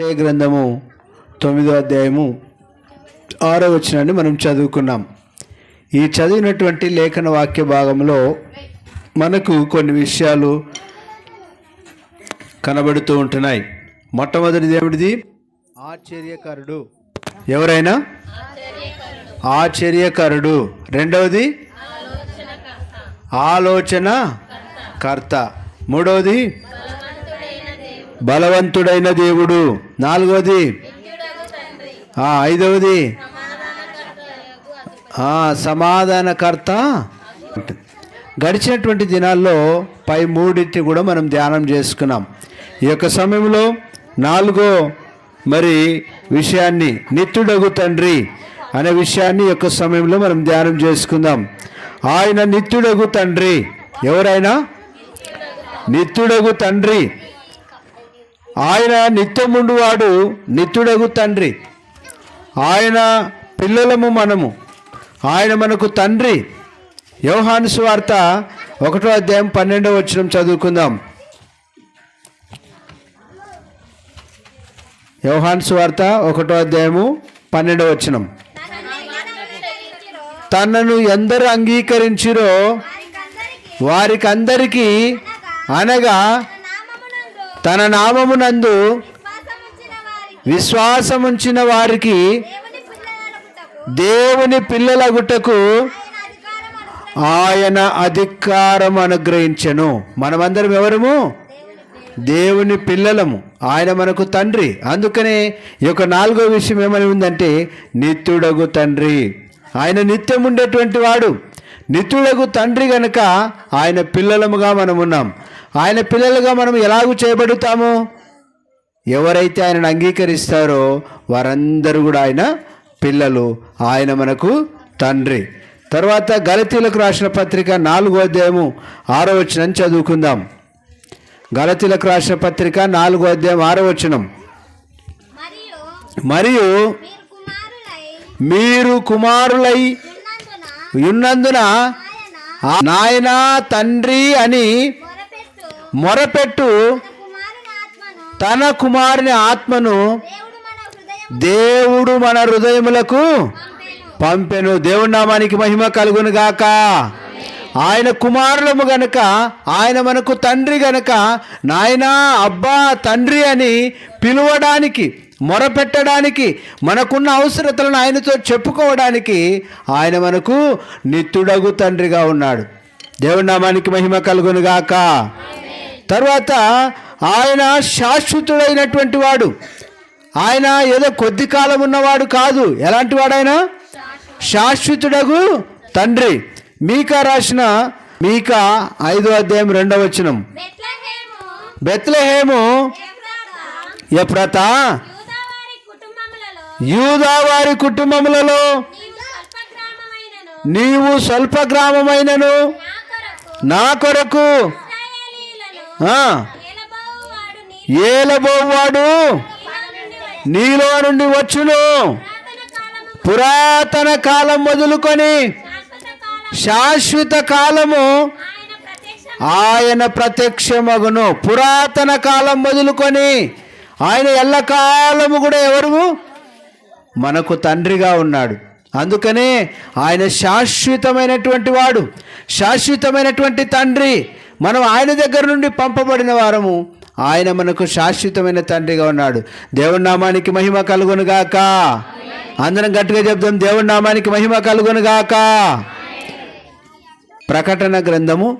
ఏ గ్రంథము తొమ్మిదో అధ్యాయము ఆరో వచనాన్ని మనం చదువుకున్నాం. ఈ చదివినటువంటి లేఖన వాక్య భాగంలో మనకు కొన్ని విషయాలు కనబడుతూ ఉంటున్నాయి. మొట్టమొదటిది ఏమిటిది? ఆశ్చర్యకరుడు. ఎవరైనా? ఆశ్చర్యకరుడు. రెండవది? ఆలోచన కర్త మూడవది? బలవంతుడైన దేవుడు. నాలుగవది. ఐదవది. సమాధానకర్త. గడిచినటువంటి దినాల్లో పై మూడింటిని కూడా మనం ధ్యానం చేసుకున్నాం. ఈ యొక్క సమయంలో నాలుగో మరి విషయాన్ని నిత్యుడగు తండ్రి అనే విషయాన్ని యొక్క సమయంలో మనం ధ్యానం చేసుకుందాం. ఆయన నిత్యుడగు తండ్రి. ఎవరైనా? నిత్యుడగు తండ్రి. ఆయన నిత్యముండువాడు నిత్యుడగు తండ్రి. ఆయన పిల్లలము మనము. ఆయన మనకు తండ్రి. యోహాను వార్త ఒకటో అధ్యాయం పన్నెండవ వచ్చిన చదువుకుందాం. యోహాను వార్త ఒకటో అధ్యాయము పన్నెండవ వచనం. తనను ఎందరు అంగీకరించిరో వారికందరికీ అనగా తన నామమునందు విశ్వాసముంచిన వారికి దేవుని పిల్లలగుటకు ఆయన అధికారం అనుగ్రహించెను. మనమందరం ఎవరము? దేవుని పిల్లలము. ఆయన మనకు తండ్రి. అందుకనే ఈ యొక్క నాలుగో విషయం ఏమని ఉందంటే నిత్యుడగు తండ్రి. ఆయన నిత్యం ఉండేటువంటి వాడు. నిత్యుడగు తండ్రి గనుక ఆయన పిల్లలముగా మనం ఉన్నాం ఆయన పిల్లలుగా మనం ఎలాగూ చేయబడుతాము? ఎవరైతే ఆయనను అంగీకరిస్తారో వారందరూ కూడా ఆయన పిల్లలు ఆయన మనకు తండ్రి. తర్వాత గలతీలకు రాసిన పత్రిక నాలుగో అధ్యాయము ఆరో వచనం చదువుకుందాం. గలతీలకు రాసిన పత్రిక నాలుగో అధ్యాయం ఆరో వచనం. మరియు మీరు కుమారులై ఉన్నందున నాయన తండ్రి అని మొరపెట్టు. తన కుమారుని ఆత్మను దేవుడు మన హృదయములకు పంపెను. పంపెను. దేవుడి నామానికి మహిమ కలుగును గాక. ఆయన కుమారులము గనక ఆయన మనకు తండ్రి గనక నాయనా అబ్బా తండ్రి అని పిలువడానికి మొరపెట్టడానికి మనకున్న అవసరతలను ఆయనతో చెప్పుకోవడానికి ఆయన మనకు నిత్యుడగు తండ్రిగా ఉన్నాడు. దేవుడి నామానికి మహిమ కలుగును గాక తర్వాత ఆయన శాశ్వతుడైనటువంటి వాడు. ఆయన ఏదో కొద్ది కాలం ఉన్నవాడు కాదు. ఎలాంటి వాడైనా? శాశ్వతుడగు తండ్రి. మీకా రాసిన మీకా ఐదో అధ్యాయం రెండవ వచనం. బెత్లెహేము. ఎప్రత యూదావారి కుటుంబములలో నీవు స్వల్ప గ్రామమైనను నా కొరకు ఏలబోవాడు నీలో నుండి వచ్చును. పురాతన కాలం మొదలుకొని శాశ్వత శాశ్వత కాలం కాలము ఆయన ప్రత్యక్ష ఆయన ప్రత్యక్షమగును. పురాతన కాలం మొదలుకొని ఆయన ఎల్లకాలము కూడా ఎవరు మనకు తండ్రిగా ఉన్నాడు. అందుకనే ఆయన శాశ్వతమైనటువంటి వాడు శాశ్వతమైనటువంటి తండ్రి. మనం ఆయన దగ్గర నుండి పంపబడిన వారము ఆయన మనకు శాశ్వతమైన తండ్రిగా ఉన్నాడు. దేవుడి నామానికి మహిమ కలుగును గాక. అందరం గట్టిగా చెప్తాం దేవుడి నామానికి మహిమ కలుగును గాక. ప్రకటన గ్రంథము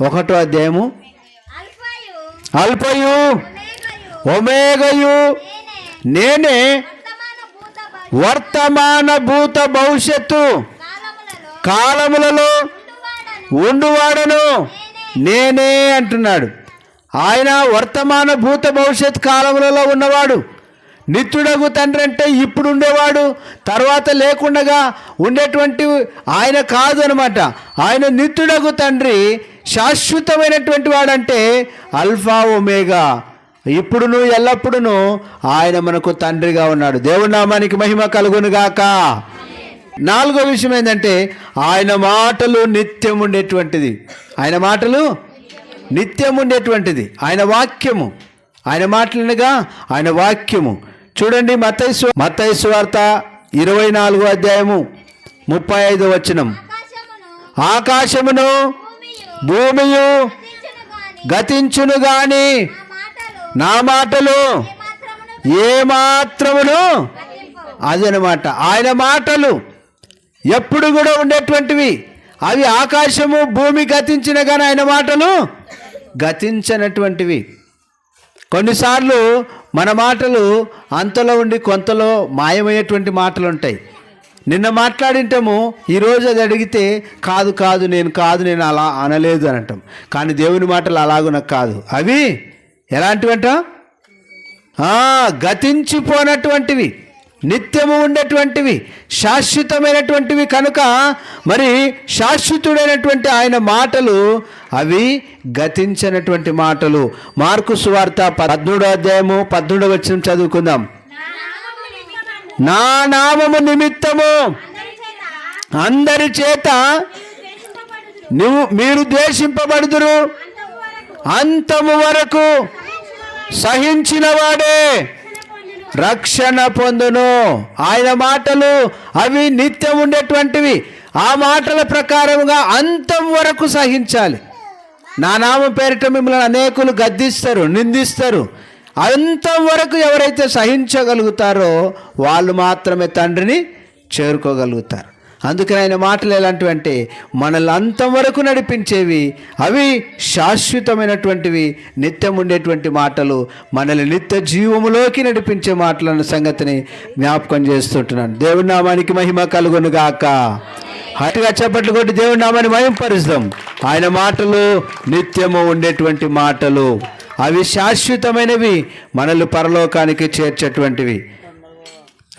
ఒకటో అధ్యాయము. అల్పయు. ఒమేగయు. నేనే వర్తమాన భూత భవిష్యత్తు. కాలములలో ఉండువాడను నేనే అంటున్నాడు. ఆయన వర్తమాన భూత భవిష్యత్ కాలములలో ఉన్నవాడు. నిత్యుడగు తండ్రి అంటే ఇప్పుడు ఉండేవాడు తర్వాత లేకుండగా ఉండేటువంటి ఆయన కాదు అనమాట ఆయన నిత్యుడగు తండ్రి శాశ్వతమైనటువంటి వాడంటే అల్ఫా ఒమేగా. ఇప్పుడును ఎల్లప్పుడును ఆయన మనకు తండ్రిగా ఉన్నాడు. దేవుడి నామానికి మహిమ కలుగునుగాక. నాలుగో విషయం ఏంటంటే ఆయన మాటలు నిత్యం ఉండేటువంటిది. ఆయన మాటలు నిత్యం ఉండేటువంటిది. ఆయన వాక్యము. ఆయన మాటలనగా ఆయన వాక్యము. చూడండి మతైసు మతైసు వార్త ఇరవై నాలుగో అధ్యాయము ముప్పై ఐదు వచనం. ఆకాశమును భూమియు గతించును గాని నా మాటలు ఏ మాత్రమును అదనమాట ఆయన మాటలు ఎప్పుడు కూడా ఉండేటువంటివి. అవి ఆకాశము భూమి గతించిన కానీ ఆయన మాటలు గతించనటువంటివి. కొన్నిసార్లు మన మాటలు అంతలో ఉండి కొంతలో మాయమయ్యేటువంటి మాటలు ఉంటాయి నిన్న మాట్లాడింటాము ఈరోజు అది అడిగితే కాదు కాదు నేను కాదు నేను అలా అనలేదు అని అంటాం. కానీ దేవుని మాటలు అలాగున కాదు. అవి ఎలాంటివంట? గతించిపోనటువంటివి నిత్యము ఉండేటువంటివి శాశ్వతమైనటువంటివి కనుక మరి శాశ్వతుడైనటువంటి ఆయన మాటలు అవి గతించినటువంటి మాటలు. మార్కు సువార్త పద్మూడో అధ్యాయము పద్మూడో వచ్చిన చదువుకుందాం. నా నామము నిమిత్తము. అందరి చేత నువ్వు మీరు ద్వేషింపబడుదురు. అంతము వరకు సహించిన వాడే రక్షణ పొందును. ఆయన మాటలు అవి నిత్యం ఉండేటువంటివి. ఆ మాటల ప్రకారముగా అంతం వరకు సహించాలి. నా నామ పేరిట మిమ్మల్ని అనేకులు గద్దిస్తారు నిందిస్తారు. అంతం వరకు ఎవరైతే సహించగలుగుతారో వాళ్ళు మాత్రమే తండ్రిని చేరుకోగలుగుతారు. అందుకని ఆయన మాటలు ఎలాంటివి అంటే మనల్ని అంతవరకు నడిపించేవి అవి శాశ్వతమైనటువంటివి నిత్యం ఉండేటువంటి మాటలు మనల్ని నిత్య జీవములోకి నడిపించే మాటలన్న సంగతిని జ్ఞాపకం చేస్తుంటున్నాను. దేవుడి నామానికి మహిమ కలుగును గాక. హటిగా చెప్పట్లు కొట్టి దేవుడి నామాన్ని మహింపరుస్తాం. ఆయన మాటలు నిత్యము ఉండేటువంటి మాటలు అవి శాశ్వతమైనవి మనల్ని పరలోకానికి చేర్చేటువంటివి.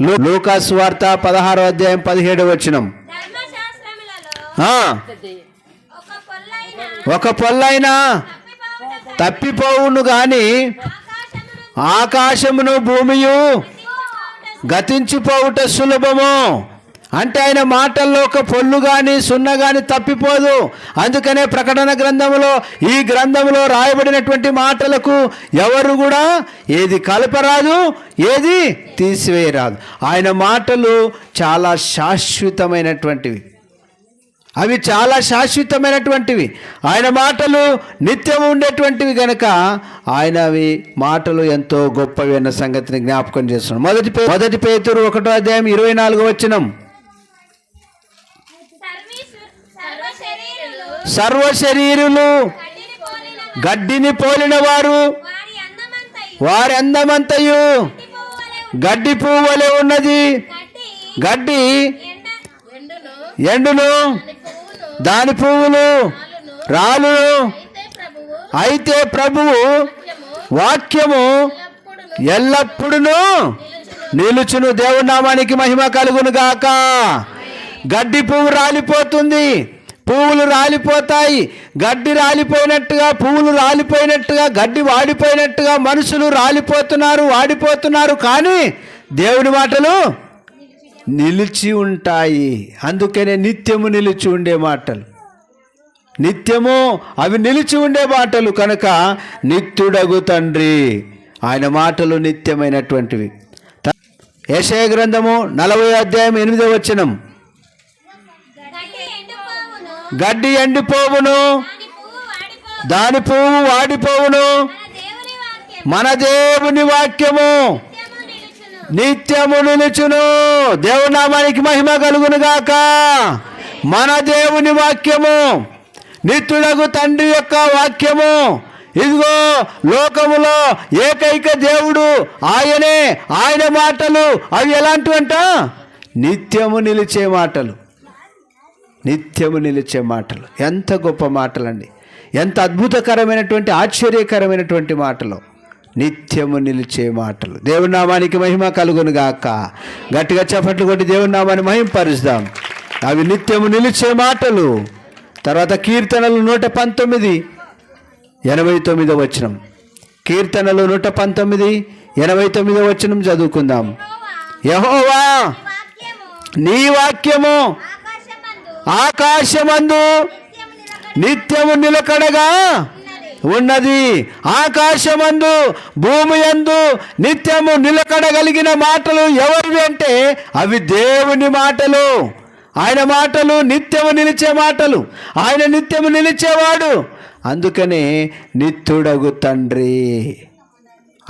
లూకాసు వార్త పదహారో అధ్యాయం పదిహేడు వచనం. ఆ, ఒక పొల్లైన తప్పిపోవును గాని ఆకాశమును భూమియు గతించిపోవుట సులభము. అంటే ఆయన మాటల్లో ఒక పొల్లు కానీ సున్న కానీ తప్పిపోదు. అందుకనే ప్రకటన గ్రంథంలో ఈ గ్రంథంలో రాయబడినటువంటి మాటలకు ఎవరు కూడా ఏది కలపరాదు ఏది తీసివేయరాదు. ఆయన మాటలు చాలా శాశ్వతమైనటువంటివి. అవి చాలా శాశ్వతమైనటువంటివి. ఆయన మాటలు నిత్యం ఉండేటువంటివి గనక ఆయన అవి మాటలు ఎంతో గొప్పవి అన్న సంగతిని జ్ఞాపకం చేస్తున్నాం మొదటి మొదటి పేతురు ఒకటో అధ్యాయం ఇరవై నాలుగు వచ్చినం సర్వీసు సర్వ శరీరులు సర్వ శరీరులు గడ్డిని పోలిన వారు వారి అందమంతయు గడ్డి పువ్వు వలె ఉన్నది. గడ్డి ఎండును దాని పువ్వులు రాలును. అయితే ప్రభువు వాక్యము ఎల్లప్పుడూ నిలుచును. దేవునామానికి మహిమ కలుగును గాక గడ్డి పువ్వు రాలిపోతుంది. పువ్వులు రాలిపోతాయి. గడ్డి రాలిపోయినట్టుగా పువ్వులు రాలిపోయినట్టుగా గడ్డి వాడిపోయినట్టుగా మనుషులు రాలిపోతున్నారు వాడిపోతున్నారు. కానీ దేవుని మాటలు నిలిచి ఉంటాయి. అందుకనే నిత్యము నిలిచి ఉండే మాటలు. నిత్యము అవి నిలిచి ఉండే మాటలు కనుక నిత్యుడగు తండ్రి. ఆయన మాటలు నిత్యమైనటువంటివి. యశయ గ్రంథము నలభై అధ్యాయం ఎనిమిదో వచనం. గడ్డి ఎండిపోవును. దాని పువ్వు వాడిపోవును. మన దేవుని వాక్యము. నిత్యము నిలుచును. నిత్యము దేవుని నామానికి మహిమ కలుగును గాక. మన దేవుని వాక్యము. నిత్యుడకు తండ్రి యొక్క వాక్యము. ఇదిగో లోకములో ఏకైక దేవుడు ఆయనే. ఆయన మాటలు అవి ఎలాంటివంట? నిత్యము నిలిచే మాటలు. నిత్యము నిలిచే మాటలు. ఎంత గొప్ప మాటలండి. ఎంత అద్భుతకరమైనటువంటి ఆశ్చర్యకరమైనటువంటి మాటలు. నిత్యము నిలిచే మాటలు. దేవుని నామానికి మహిమ కలుగును గాక. గట్టిగా చప్పట్లు కొట్టి దేవుని నామాన్ని అవి నిత్యము నిలిచే మాటలు. తర్వాత కీర్తనలు నూట పంతొమ్మిది ఎనభై తొమ్మిదో వచనం. కీర్తనలు నూట పంతొమ్మిది ఎనభై తొమ్మిదో వచనం చదువుకుందాం. యహోవా నీ వాక్యము. ఆకాశమందు నిత్యము నిలకడగా ఉన్నది. ఆకాశమందు భూమి యందు నిత్యము నిలకడగలిగిన మాటలు ఎవరివి అంటే అవి దేవుని మాటలు. ఆయన మాటలు నిత్యము నిలిచే మాటలు. ఆయన నిత్యము నిలిచేవాడు. అందుకనే నిత్యుడగు తండ్రి.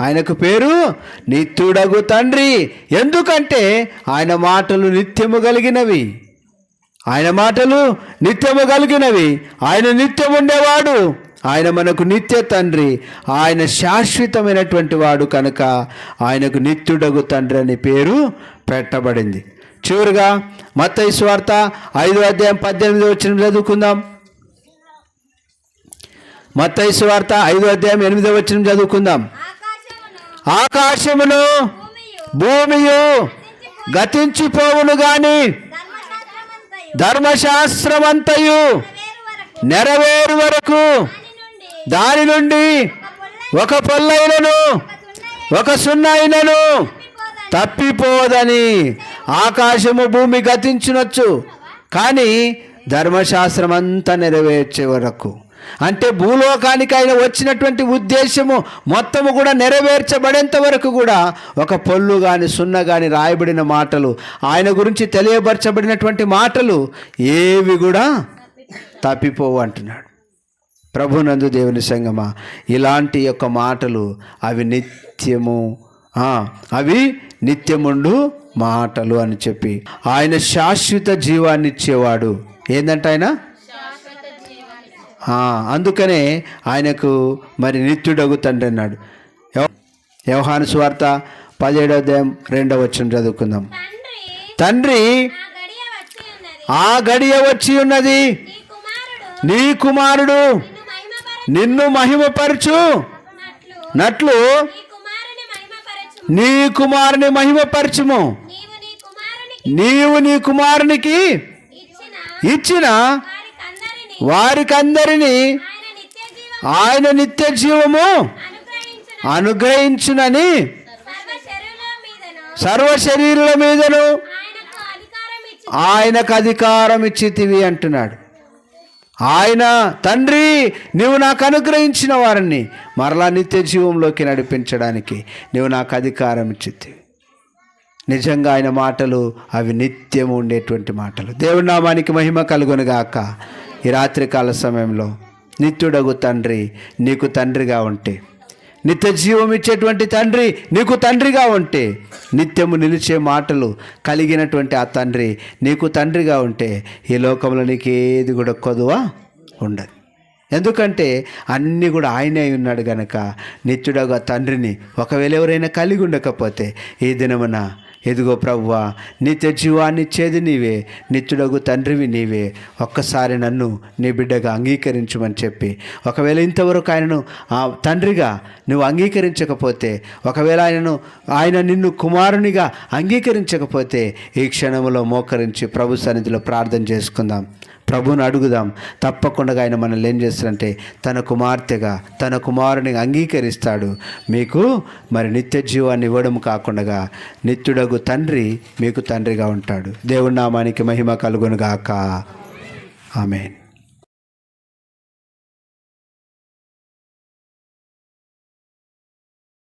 ఆయనకు పేరు నిత్యుడగు తండ్రి. ఎందుకంటే ఆయన మాటలు నిత్యము కలిగినవి. ఆయన మాటలు నిత్యము కలిగినవి. ఆయన నిత్యం ఉండేవాడు. ఆయన మనకు నిత్య తండ్రి. ఆయన శాశ్వతమైనటువంటి వాడు కనుక ఆయనకు నిత్యుడగు తండ్రి అనే పేరు పెట్టబడింది. చివరిగా మత స్వార్త ఐదో అధ్యాయం పద్దెనిమిది వచ్చిన చదువుకుందాం. మత స్వార్త ఐదో అధ్యాయం ఎనిమిదో వచ్చిన చదువుకుందాం. ఆకాశమును భూమియు గతించిపోవును కానీ ధర్మశాస్త్రమంతయు నెరవేరు వరకు దాని నుండి ఒక పొల్ల పొల్లైనను ఒక సున్నైనను తప్పిపోదని తప్పిపోదని ఆకాశము భూమి గతించునొచ్చు. కానీ ధర్మశాస్త్రం అంతా నెరవేర్చే వరకు అంటే భూలోకానికి ఆయన వచ్చినటువంటి ఉద్దేశము మొత్తము కూడా నెరవేర్చబడేంత వరకు కూడా ఒక పొల్లు కానీ సున్న కానీ రాయబడిన మాటలు ఆయన గురించి తెలియపరచబడినటువంటి మాటలు ఏవి కూడా తప్పిపోవు అంటున్నాడు. ప్రభునందు దేవుని సంగమా ఇలాంటి యొక్క మాటలు అవి నిత్యము అవి నిత్యముండు మాటలు అని చెప్పి. ఆయన శాశ్వత జీవాన్ని ఇచ్చేవాడు ఏంటంటే ఆయన? అందుకనే ఆయనకు మరి నిత్యుడగు తండ్రి అన్నాడు. యవ- యోహాను స్వార్త పదిహేడవ అధ్యాయం రెండవ వచ్చిన చదువుకుందాం. తండ్రి ఆ గడియ వచ్చి ఉన్నది. నీ కుమారుడు నిన్ను మహిమపరచు. నట్లు. నీ కుమారుని మహిమపరచుము. నీవు నీ కుమారునికి ఇచ్చిన. వారికందరినీ ఆయన నిత్య జీవము అనుగ్రహించునని సర్వ శరీరుల మీదను ఆయనకు అధికారం ఇచ్చితివి అంటున్నాడు. ఆయన తండ్రి నువ్వు నాకు అనుగ్రహించిన వారిని మరలా నిత్య జీవంలోకి నడిపించడానికి నువ్వు నాకు అధికారం ఇచ్చితివి. నిజంగా ఆయన మాటలు అవి నిత్యం ఉండేటువంటి మాటలు. దేవుడి నామానికి మహిమ కలుగునుగాక. ఈ రాత్రికాల సమయంలో నిత్యుడగు తండ్రి నీకు తండ్రిగా ఉంటే నిత్య జీవం ఇచ్చేటువంటి తండ్రి నీకు తండ్రిగా ఉంటే నిత్యము నిలిచే మాటలు కలిగినటువంటి ఆ తండ్రి నీకు తండ్రిగా ఉంటే ఈ లోకంలో నీకు ఏది కూడా కొదువా ఉండదు. ఎందుకంటే అన్నీ కూడా ఆయనే అయి ఉన్నాడు గనక నిత్యుడగా తండ్రిని ఒకవేళ ఎవరైనా కలిగి ఉండకపోతే ఈ దినమున ఎదుగో ప్రవ్వా నిత్య జీవాన్నిచ్చేది నీవే నిత్యుడగు తండ్రివి నీవే. ఒక్కసారి నన్ను నీ బిడ్డగా అంగీకరించమని చెప్పి ఒకవేళ ఇంతవరకు ఆయనను ఆ తండ్రిగా నువ్వు అంగీకరించకపోతే ఒకవేళ ఆయనను ఆయన నిన్ను కుమారునిగా అంగీకరించకపోతే ఈ క్షణంలో మోకరించి ప్రభు సన్నిధిలో ప్రార్థన చేసుకుందాం. ప్రభుని అడుగుదాం. తప్పకుండా ఆయన మనల్ని ఏం చేస్తారంటే తన కుమార్తెగా తన కుమారుని అంగీకరిస్తాడు. మీకు మరి నిత్య జీవాన్ని ఇవ్వడం కాకుండా నిత్యుడగు తండ్రి మీకు తండ్రిగా ఉంటాడు. దేవుడి నామానికి మహిమ కలుగునుగాక. ఆమెన్.